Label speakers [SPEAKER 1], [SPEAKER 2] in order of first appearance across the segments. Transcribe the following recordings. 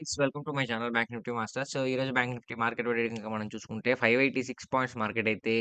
[SPEAKER 1] Guys welcome to my channel bank nifty master. So, ఈరోజు bank Nifty market trading మనం చూసుకుంటే 586 points market అయితే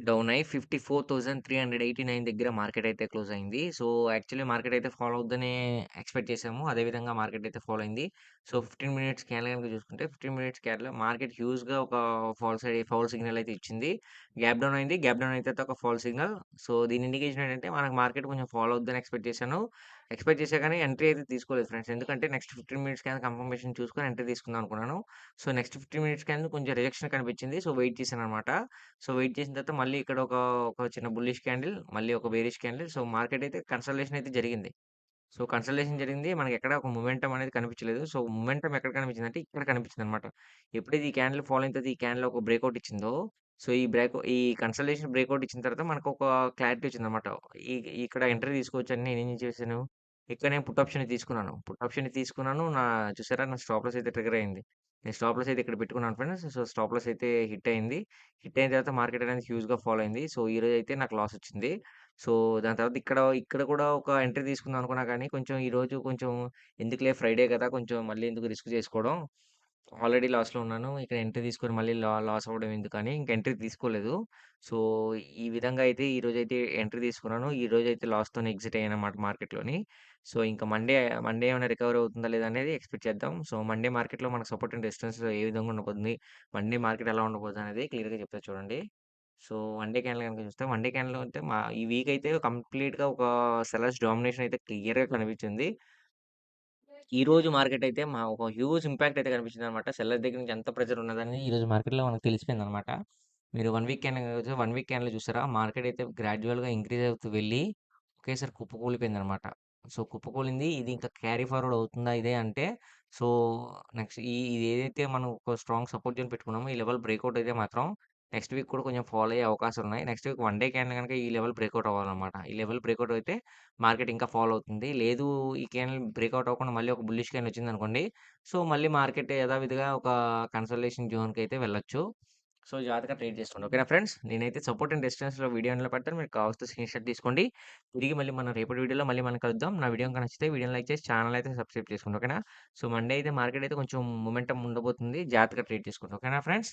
[SPEAKER 1] down అయ్యి 54,389 దగ్గర మార్కెట్ అయితే క్లోజ్ అయింది. సో, యాక్చువల్లీ మార్కెట్ అయితే ఫాలో అవుద్దనే ఎక్స్‌పెక్ట్ చేసాము. అదే విధంగా మార్కెట్ అయితే ఫాలో అయింది. సో, 15 మినిట్స్ క్యాండిల్ కనుక చూసుకుంటే 15 మినిట్స్ క్యాన్లో మార్కెట్ హ్యూజ్‌గా ఒక ఫాల్ సైడ్ ఫౌల్ సిగ్నల్ అయితే ఇచ్చింది. గ్యాప్ డౌన్ అయింది. గ్యాప్ డౌన్ అయితే ఒక ఫాల్ సిగ్నల్. సో, దీని ఇండికేషన్ ఏంటంటే మనకు మార్కెట్ కొంచెం ఫాలో అవుద్దని ఎక్స్‌పెక్ట్ చేశాను. ఎక్స్‌పెక్ట్ చేసే కానీ ఎంట్రీ అయితే తీసుకోలేదు ఫ్రెండ్స్. ఎందుకంటే నెక్స్ట్ 15 మినిట్స్ క్యాండిల్ కన్ఫర్మేషన్ చూసుకొని ఎంట్రీ తీసుకుందాం అనుకున్నాను. సో, నెక్స్ట్ 15 మినిట్స్ కింద కొంచెం రిజెక్షన్ కనిపించింది. సో, వెయిట్ చేశాను అనమాట సో, వెయిట్ చేసిన తర్వాత మళ్ళీ ఇక్కడ ఒక, ఒక చిన్న బుల్లిష్ క్యాండిల్, మళ్ళీ ఒక బేరిష్ క్యాండిల్. సో, మార్కెట్ అయితే కన్సల్టేషన్ అయితే జరిగింది. సో, కన్సల్టేషన్ జరిగింది. మనకి ఎక్కడ ఒక మొమెంటం అనేది కనిపించలేదు. సో, మొమెంటం ఎక్కడ కనిపించింది అంటే ఇక్కడ కనిపించింది అనమాట ఎప్పుడైతే ఈ క్యాండిల్ ఫాలో అయిన తర్వాత ఈ క్యాండిల్ ఒక బ్రేక్అవుట్ ఇచ్చిందో, సో, ఈ బ్రేక్ ఈ కన్సల్టేషన్ బ్రేక్అవుట్ ఇచ్చిన తర్వాత మనకు ఒక క్లారిటీ వచ్చింది అనమాట ఈ ఇక్కడ ఎంట్రీ తీసుకోవచ్చని నేనేం చేశాను, ఇక్కడ నేను పుట్ ఆప్షన్ తీసుకున్నాను. పుట్ ఆప్షన్ తీసుకున్నాను. నా చూసారా నా స్టాప్ లాస్ అయితే ట్రిగర్ అయింది. నేను స్టాప్ లాస్ అయితే ఇక్కడ పెట్టుకున్నాను ఫ్రెండ్స్. సో, స్టాప్ లాస్ అయితే హిట్ అయింది. హిట్ అయిన తర్వాత మార్కెట్ అనేది హ్యూజ్‌గా ఫాలో అయింది. సో, ఈరోజు అయితే నాకు లాస్ వచ్చింది. సో, దాని తర్వాత ఇక్కడ, ఇక్కడ కూడా ఒక ఎంట్రీ తీసుకుందాం అనుకున్నా కానీ కొంచెం ఈరోజు కొంచెం ఎందుకులే ఫ్రైడే కదా! కొంచెం మళ్ళీ ఎందుకు రిస్క్ చేసుకోవడం. ఆల్రెడీ లాస్‌లో ఉన్నాను. ఇక్కడ ఎంట్రీ తీసుకొని మళ్ళీ లా లాస్ అవ్వడం ఎందుకని ఇంక ఎంట్రీ తీసుకోలేదు. సో, ఈ విధంగా అయితే ఈరోజైతే ఎంట్రీ తీసుకున్నాను. ఈరోజైతే లాస్‌తోనే ఎగ్జిట్ అయ్యానన్నమాట మార్కెట్‌లోని. సో, ఇంకా మండే, మండే ఏమైనా రికవరీ అవుతుందా లేదా అనేది ఎక్స్‌పెక్ట్ చేద్దాం. సో, మండే మార్కెట్‌లో మనకు సపోర్ట్ అండ్ రెసిస్టెన్స్ ఏ విధంగా ఉండబోతుంది, మండే మార్కెట్ ఎలా ఉండబోతుంది అనేది క్లియర్‌గా చెప్తా చూడండి. సో, వన్ డే క్యాండిల్ గనుక చూస్తే వన్ డే క్యాండిల్ మా ఈ వీక్ అయితే కంప్లీట్‌గా ఒక సెల్లర్స్ డామినేషన్ అయితే క్లియర్‌గా కనిపించింది. ఈరోజు మార్కెట్ అయితే మా ఒక హ్యూజ్ ఇంపాక్ట్ అయితే కనిపించింది అనమాట సెల్లర్ దగ్గర నుంచి ఎంత ప్రెషర్ ఉన్నదని ఈరోజు మార్కెట్‌లో మనకు తెలిసిపోయిందనమాట. మీరు one week candle one week క్యాన్లో చూసారా మార్కెట్ అయితే గ్రాడ్యువల్‌గా ఇంక్రీజ్ అవుతూ వెళ్ళి ఒకేసారి కుప్పకూలిపోయింది అనమాట సో, కుప్పకూలింది. ఇది ఇంకా క్యారీ ఫార్వర్డ్ అవుతుందా ఇదే అంటే సో, నెక్స్ట్ ఈ ఇది ఏదైతే మనం ఒక స్ట్రాంగ్ సపోర్ట్ జోన్ పెట్టుకున్నామో ఈ లెవెల్ బ్రేక్అవుట్ అయితే మాత్రం నెక్స్ట్ వీక్ కూడా కొంచెం ఫాలో అయ్యే అవకాశాలు ఉన్నాయి. Next week one day candle కనుక ఈ లెవెల్ బ్రేక్అవుట్ అవ్వాలన్నమాట. ఈ లెవెల్ బ్రేక్అవుట్ అయితే మార్కెట్ ఇంకా ఫాలో అవుతుంది. లేదు ఈ క్యాండిల్ బ్రేక్అవుట్ అవ్వకుండా మళ్ళీ ఒక బుల్లిష్ క్యాండిల్ వచ్చిందనుకోండి. సో, మళ్ళీ మార్కెట్ యథావిధిగా ఒక కన్సల్టేషన్ జోన్‌కి అయితే వెళ్ళొచ్చు. సో, జాగ్రత్తగా ట్రేడ్ చేసుకోండి. ఓకేనా ఫ్రెండ్స్. నేనైతే సపోర్ట్ అండ్ డిస్టెన్స్లో వీడియో అందులో పెడతాను. మీకు కావాల్సిన స్క్రీన్‌షాట్ తీసుకోండి. తిరిగి మళ్ళీ మనం రేపటి వీడియోలో మళ్ళీ మనం కలుద్దాం. నా వీడియో నచ్చితే వీడియోని లైక్ చేసి ఛానల్ అయితే సబ్స్క్రైబ్ చేసుకోండి. ఓకేనా. సో, మండే అయితే మార్కెట్ అయితే కొంచెం మొమెంటమ్ ఉండబోతుంది. జాగ్రత్తగా ట్రేడ్ చేసుకోండి. ఓకేనా ఫ్రెండ్స్.